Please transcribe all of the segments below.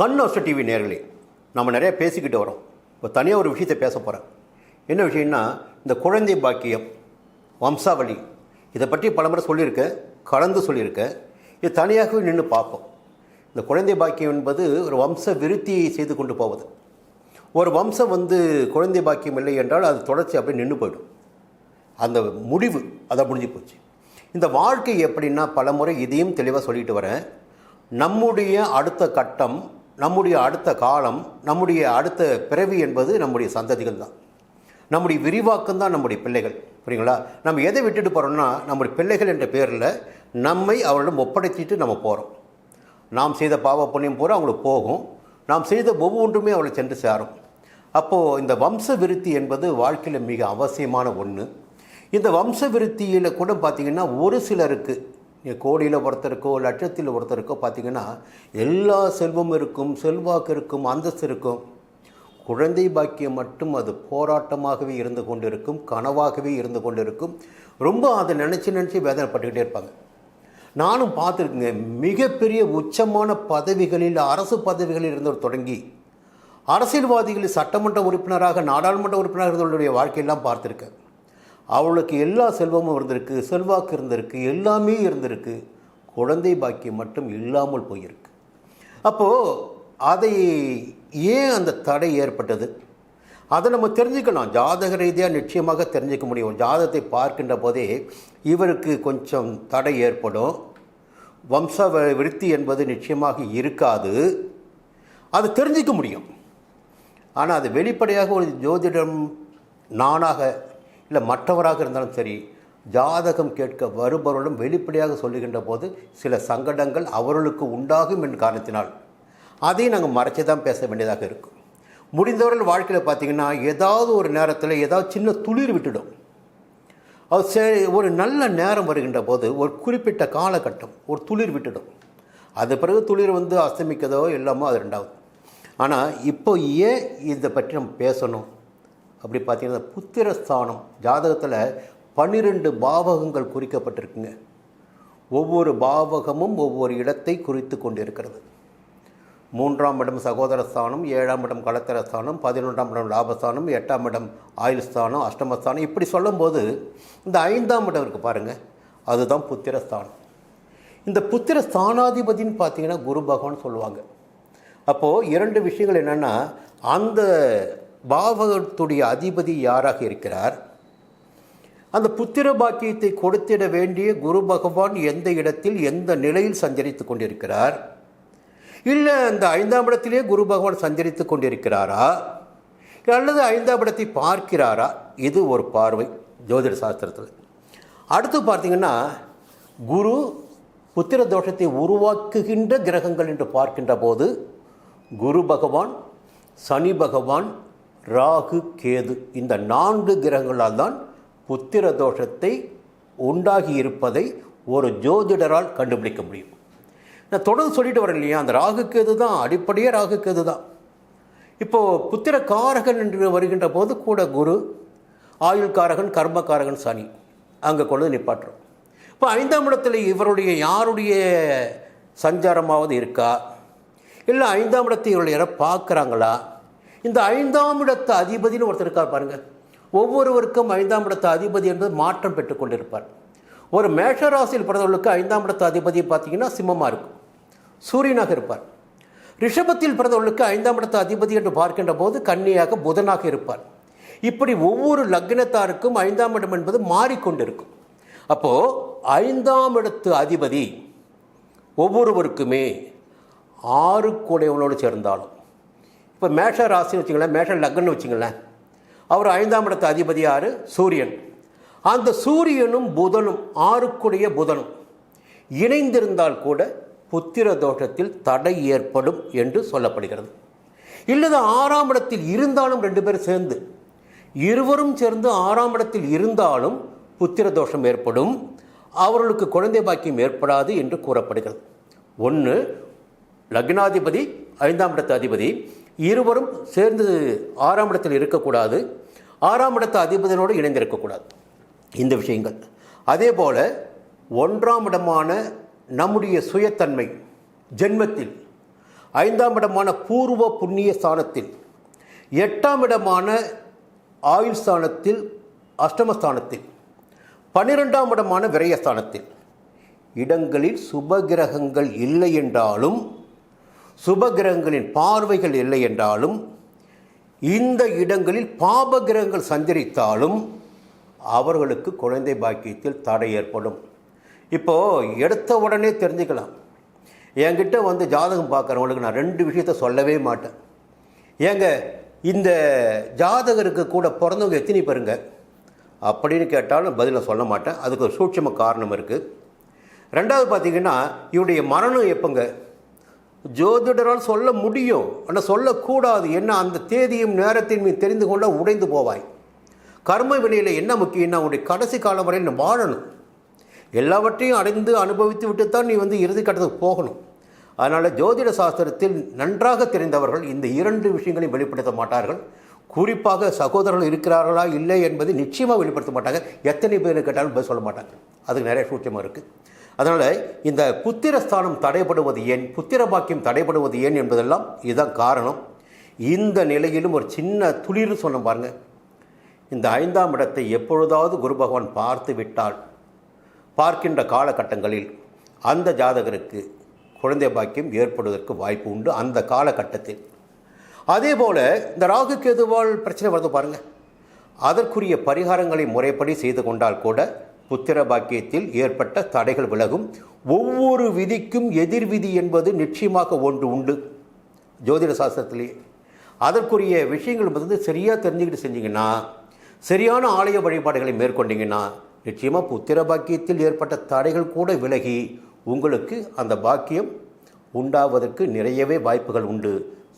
Sun house TV நேர்களே நம்ம நிறையா பேசிக்கிட்டு வரோம். இப்போ தனியாக ஒரு விஷயத்தை பேச போகிறேன் என்ன விஷயம்னா இந்த குழந்தை பாக்கியம் வம்சாவளி இதை பற்றி பலமுறை சொல்லியிருக்கேன் கலந்து சொல்லியிருக்கேன் இது தனியாகவே நின்று பார்ப்போம். இந்த குழந்தை பாக்கியம் என்பது ஒரு வம்ச விருத்தியை செய்து கொண்டு போவது. ஒரு வம்சம் வந்து குழந்தை பாக்கியம் இல்லை என்றால் அது தொடர்ச்சி அப்படியே நின்று போயிடும். அந்த முடிவு அதை முடிஞ்சு போச்சு. இந்த வாழ்க்கை எப்படின்னா பலமுறை இதையும் தெளிவாக சொல்லிட்டு வரேன். நம்முடைய அடுத்த கட்டம் நம்முடைய அடுத்த காலம் நம்முடைய அடுத்த பிறவி என்பது நம்முடைய சந்ததிகள் தான். நம்முடைய விரிவாக்கம் தான் நம்முடைய பிள்ளைகள் புரியுங்களா? நம்ம எதை விட்டுட்டு போகிறோம்னா நம்முடைய பிள்ளைகள் என்ற பேரில் நம்மை அவர்களிடம் ஒப்படைத்திட்டு நம்ம போகிறோம் நாம் செய்த பாவ புண்ணியம் பூரா அவங்களுக்கு போகும். நாம் செய்த ஒவ்வொன்றுமே அவளை சென்று சேரும். அப்போது இந்த வம்ச விருத்தி என்பது வாழ்க்கையில் மிக அவசியமான ஒன்று இந்த வம்ச விருத்தியில் கூட பார்த்திங்கன்னா ஒரு சிலருக்கு கோடியில் ஒருத்தருக்கோ லட்சத்தில் ஒருத்தருக்கோ பார்த்திங்கன்னா எல்லா செல்வம் இருக்கும் செல்வாக்கு இருக்கும் அந்தஸ்து இருக்கும். குழந்தை பாக்கியம் மட்டும் அது போராட்டமாகவே இருந்து கொண்டிருக்கும் கனவாகவே இருந்து கொண்டிருக்கும். ரொம்ப அதை நினச்சி நினச்சி வேதனைப்பட்டுக்கிட்டே இருப்பாங்க. நானும் பார்த்துருக்குங்க மிகப்பெரிய உச்சமான பதவிகளில் அரசு பதவிகளில் இருந்தவர் தொடங்கி அரசியல்வாதிகளில் சட்டமன்ற உறுப்பினராக நாடாளுமன்ற உறுப்பினர்களுடைய வாழ்க்கையெல்லாம் பார்த்துருக்கேன். அவளுக்கு எல்லா செல்வமும் இருந்திருக்கு செல்வாக்கு இருந்திருக்கு எல்லாமே இருந்திருக்கு. குழந்தை பாக்கியம் மட்டும் இல்லாமல் போயிருக்கு. அப்போது அதை ஏன் அந்த தடை ஏற்பட்டது? அதை நம்ம தெரிஞ்சுக்கலாம் ஜாதக ரீதியாக நிச்சயமாக தெரிஞ்சுக்க முடியும். ஜாதகத்தை பார்க்கின்ற போதே இவருக்கு கொஞ்சம் தடை ஏற்படும். வம்ச வ- விருத்தி என்பது நிச்சயமாக இருக்காது. அது தெரிஞ்சிக்க முடியும். ஆனால் அது வெளிப்படையாக ஒரு ஜோதிடம் நானாக இல்லை மற்றவராக இருந்தாலும் சரி ஜாதகம் கேட்க வருபவர்களும் வெளிப்படையாக சொல்லுகின்ற போது சில சங்கடங்கள் அவர்களுக்கு உண்டாகும் என் காரணத்தினால் அதையும் நாங்கள் மறைச்சி தான் பேச வேண்டியதாக இருக்கும். முடிந்தவர்கள் வாழ்க்கையில் பார்த்தீங்கன்னா ஏதாவது ஒரு நேரத்தில் ஏதாவது சின்ன துளிர் விட்டுடும். அது சரி ஒரு நல்ல நேரம் வருகின்ற போது ஒரு குறிப்பிட்ட காலகட்டம் ஒரு துளிர் விட்டுடும். அது பிறகு துளிர் வந்து அஸ்தமிக்கதோ இல்லாமோ அது ரெண்டாவது. ஆனால் இப்போ ஏன் இதை பற்றி நம்ம பேசணும்? அப்படி பார்த்தீங்கன்னா புத்திரஸ்தானம் ஜாதகத்தில் பன்னிரெண்டு பாவகங்கள் குறிக்கப்பட்டிருக்குங்க. ஒவ்வொரு பாவகமும் ஒவ்வொரு இடத்தை குறித்து கொண்டிருக்கிறது. மூன்றாம் இடம் சகோதரஸ்தானம் ஏழாம் இடம் கலத்திரஸ்தானம் பதினொன்றாம் இடம் லாபஸ்தானம் எட்டாம் இடம் ஆயுள் ஸ்தானம் அஷ்டமஸ்தானம் இப்படி சொல்லும்போது இந்த ஐந்தாம் இடம் இருக்குது பாருங்கள் அதுதான் புத்திரஸ்தானம். இந்த புத்திர ஸ்தானாதிபதின்னு பார்த்தீங்கன்னா குரு பகவான் சொல்லுவாங்க. அப்போது இரண்டு விஷயங்கள் என்னென்னா அந்த பாவகத்துடைய அதிபதி யாராக இருக்கிறார்? அந்த புத்திர பாக்கியத்தை கொடுத்திட வேண்டிய குரு பகவான் எந்த இடத்தில் எந்த நிலையில் சஞ்சரித்து கொண்டிருக்கிறார்? இல்லை அந்த ஐந்தாம் இடத்திலே குரு பகவான் சஞ்சரித்து கொண்டிருக்கிறாரா? அல்லது ஐந்தாம் இடத்தை பார்க்கிறாரா? இது ஒரு பார்வை ஜோதிட சாஸ்திரத்தில். அடுத்து பார்த்தீங்கன்னா குரு புத்திர தோஷத்தை உருவாக்குகின்ற கிரகங்கள் என்று பார்க்கின்ற போது குரு பகவான் சனி பகவான் ராகு கேது இந்த நான்கு கிரகங்களால் தான் புத்திர தோஷத்தை உண்டாகி இருப்பதை ஒரு ஜோதிடரால் கண்டுபிடிக்க முடியும். நான் தொடர்ந்து சொல்லிட்டு வரேன் இல்லையா? அந்த ராகு கேது தான் அடிப்படையே ராகு கேது தான். இப்போது புத்திர காரகன் என்று வருகின்ற போது கூட குரு ஆயுள்காரகன் கர்மகாரகன் சனி. அங்கே கொண்டு நிப்பாட்டுறோம். இப்போ ஐந்தாம் இடத்துல இவருடைய யாருடைய சஞ்சாரமாவது இருக்கா? இல்லை ஐந்தாம் இடத்தை இவர்கள் யாரை பார்க்குறாங்களா? இந்த ஐந்தாம் இடத்து அதிபதினு ஒருத்தர் இருக்கார் பாருங்க. ஒவ்வொருவருக்கும் ஐந்தாம் இடத்து அதிபதி என்பது மாற்றம் பெற்றுக்கொண்டிருப்பார். ஒரு மேஷராசியில் பிறந்தவர்களுக்கு ஐந்தாம் இடத்து அதிபதி பார்த்தீங்கன்னா சிம்மமாக இருக்கும். சூரியனாக இருப்பார். ரிஷபத்தில் பிறந்தவர்களுக்கு ஐந்தாம் இடத்து அதிபதி என்று பார்க்கின்ற போது கன்னியாக புதனாக இருப்பார். இப்படி ஒவ்வொரு லக்னத்தாருக்கும் ஐந்தாம் இடம் என்பது மாறிக்கொண்டிருக்கும். அப்போது ஐந்தாம் இடத்து அதிபதி ஒவ்வொருவருக்குமே ஆறு கூடையவனோடு சேர்ந்தாலும் இப்போ மேஷ ராசின்னு வச்சுங்களேன் மேஷ லக்னம்னு வச்சுங்களேன் அவர் ஐந்தாம் இடத்து அதிபதி யார்? சூரியன். அந்த சூரியனும் புதனும் ஆறுக்குடைய புதனும் இணைந்திருந்தால் கூட புத்திர தோஷத்தில் தடை ஏற்படும் என்று சொல்லப்படுகிறது. இல்லது ஆறாம் இடத்தில் இருந்தாலும் ரெண்டு பேரும் சேர்ந்து இருவரும் சேர்ந்து ஆறாம் இடத்தில் இருந்தாலும் புத்திர தோஷம் ஏற்படும் அவர்களுக்கு குழந்தை பாக்கியம் ஏற்படாது என்று கூறப்படுகிறது. ஒன்று லக்னாதிபதி ஐந்தாம் இடத்து அதிபதி இருவரும் சேர்ந்து ஆறாம் இடத்தில் இருக்கக்கூடாது. ஆறாம் இடத்து அதிபதியோடு இணைந்திருக்கக்கூடாது. இந்த விஷயங்கள். அதே போல் ஒன்றாம் இடமான நம்முடைய சுயத்தன்மை ஜென்மத்தில். ஐந்தாம் இடமான பூர்வ புண்ணிய ஸ்தானத்தில். எட்டாம் இடமான ஆயுள் ஸ்தானத்தில் அஷ்டமஸ்தானத்தில் பன்னிரெண்டாம் இடமான விரயஸ்தானத்தில் இடங்களில் சுபகிரகங்கள் இல்லை என்றாலும் சுபகிரகங்களின் பார்வைகள் இல்லை என்றாலும் இந்த இடங்களில் பாபகிரகங்கள் சஞ்சரித்தாலும் அவர்களுக்கு குழந்தை பாக்கியத்தில் தடை ஏற்படும். இப்போது எடுத்த உடனே தெரிஞ்சுக்கலாம். என்கிட்ட வந்து ஜாதகம் பார்க்குறவங்களுக்கு நான் ரெண்டு விஷயத்த சொல்லவே மாட்டேன். ஏங்க இந்த ஜாதகருக்கு கூட பிறந்தவங்க எத்தனை பேருங்க? அப்படின்னு கேட்டாலும் பதிலை சொல்ல மாட்டேன். அதுக்கு ஒரு சூட்சம காரணம் இருக்குது ரெண்டாவது பார்த்தீங்கன்னா இவருடைய மரணம் எப்போங்க? ஜோதிடரால் சொல்ல முடியும். ஆனால் சொல்லக்கூடாது. என்ன அந்த தேதியும் நேரத்தையும் நீ தெரிந்து கொள்ள உடைந்து போவாய். கர்ம வினையில் என்ன முக்கியம்னா உன்னுடைய கடைசி காலம் வரை நீ வாழணும். எல்லாவற்றையும் அடைந்து அனுபவித்து விட்டு தான் நீ வந்து இறுதி கட்டத்துக்கு போகணும். அதனால் ஜோதிட சாஸ்திரத்தில் நன்றாக தெரிந்தவர்கள் இந்த இரண்டு விஷயங்களையும் வெளிப்படுத்த மாட்டார்கள். குறிப்பாக சகோதரர்கள் இருக்கிறார்களா இல்லை என்பதை நிச்சயமாக வெளிப்படுத்த மாட்டாங்க. எத்தனை பேர் கேட்டாலும் பதில் சொல்ல மாட்டாங்க. அதுக்கு நிறைய சூட்சமாக இருக்குது அதனால் இந்த புத்திரஸ்தானம் தடைபடுவது ஏன்? புத்திர பாக்கியம் தடைபடுவது ஏன் என்பதெல்லாம் இதுதான் காரணம். இந்த நிலையிலும் ஒரு சின்ன துளிர் சொன்ன பாருங்க. இந்த ஐந்தாம் இடத்தை எப்பொழுதாவது குரு பகவான் பார்த்து விட்டால் பார்க்கின்ற காலகட்டங்களில் அந்த ஜாதகருக்கு குழந்தை பாக்கியம் ஏற்படுவதற்கு வாய்ப்பு உண்டு அந்த காலகட்டத்தில். அதே போல் இந்த ராகு கேதுவால் பிரச்சனை வருது பாருங்கள் அதற்குரிய பரிகாரங்களை முறைப்படி செய்து கொண்டால் கூட புத்திர பாக்கியத்தில் ஏற்பட்ட தடைகள் விலகும். ஒவ்வொரு விதிக்கும் எதிர் விதி என்பது நிச்சயமாக ஒன்று உண்டு. ஜோதிட சாஸ்திரத்திலேயே அதற்குரிய விஷயங்கள் வந்து சரியாக தெரிஞ்சுக்கிட்டு செஞ்சீங்கன்னா சரியான ஆலய வழிபாடுகளை மேற்கொண்டீங்கன்னா நிச்சயமாக புத்திர பாக்கியத்தில் ஏற்பட்ட தடைகள் கூட விலகி உங்களுக்கு அந்த பாக்கியம் உண்டாவதற்கு நிறையவே வாய்ப்புகள் உண்டு.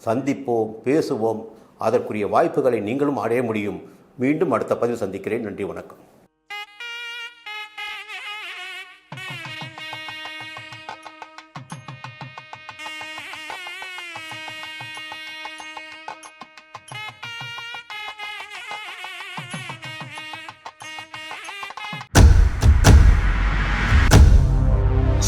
சந்திப்போம் பேசுவோம். அதற்குரிய வாய்ப்புகளை நீங்களும் அடைய முடியும். மீண்டும் அடுத்த பதிவு சந்திக்கிறேன். நன்றி வணக்கம்.